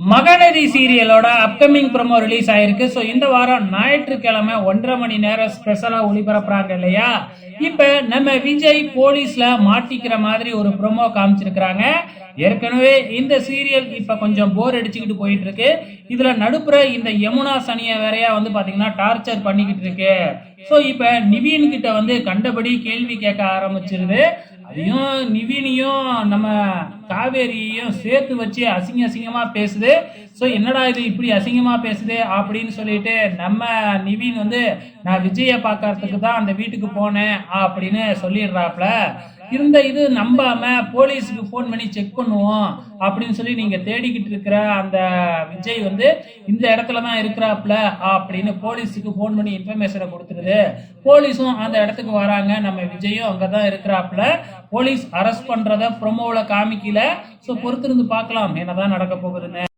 மகநதி சீரியலோட upcoming promo release ஆயிருக்கு. So இந்த வாரம் ஞாயிற்றுக்கிழமை ஒன்றரை மணி நேரம் ஸ்பெஷலாக ஒளிபரப்புறாங்க இல்லையா? இப்போ நம்ம விஜய் போலீஸில் மாட்டிக்கிற மாதிரி ஒரு ப்ரொமோ காமிச்சிருக்கிறாங்க. ஏற்கனவே இந்த சீரியல் இப்போ கொஞ்சம் போர் அடிச்சுக்கிட்டு போயிட்டு இருக்கு இதில் நடுப்புற இந்த யமுனா சனியை வேறையா வந்து பார்த்தீங்கன்னா டார்ச்சர் பண்ணிக்கிட்டு இருக்கு. ஸோ இப்போ நிவீன் கிட்ட வந்து கண்டபடி கேள்வி கேட்க ஆரம்பிச்சிருது. அதையும் நிவினையும் நம்ம காவேரியையும் சேர்த்து வச்சு அசிங்க அசிங்கமா பேசுது. ஸோ என்னடா இது இப்படி அசிங்கமா பேசுது அப்படின்னு சொல்லிட்டு நம்ம நிவின் வந்து நான் விஜயை பார்க்கறதுக்கு தான் அந்த வீட்டுக்கு போனேன் அப்படின்னு சொல்லிடுறாப்ல. இருந்த இது நம்பாம போலீஸுக்கு ஃபோன் பண்ணி செக் பண்ணுவோம் அப்படின்னு சொல்லி நீங்க தேடிக்கிட்டு இருக்கிற அந்த விஜய் வந்து இந்த இடத்துல தான் இருக்கிறாப்ல அப்படின்னு போலீஸுக்கு ஃபோன் பண்ணி இன்ஃபர்மேஷனை கொடுத்துருது. போலீஸும் அந்த இடத்துக்கு வராங்க. நம்ம விஜயும் அங்கே தான் இருக்கிறாப்ல போலீஸ் அரெஸ்ட் பண்றத ப்ரொமோவில் காமிக்கல. ஸோ பொறுத்திருந்து பார்க்கலாம். என்னதான் நடக்க போகுதுன்னு.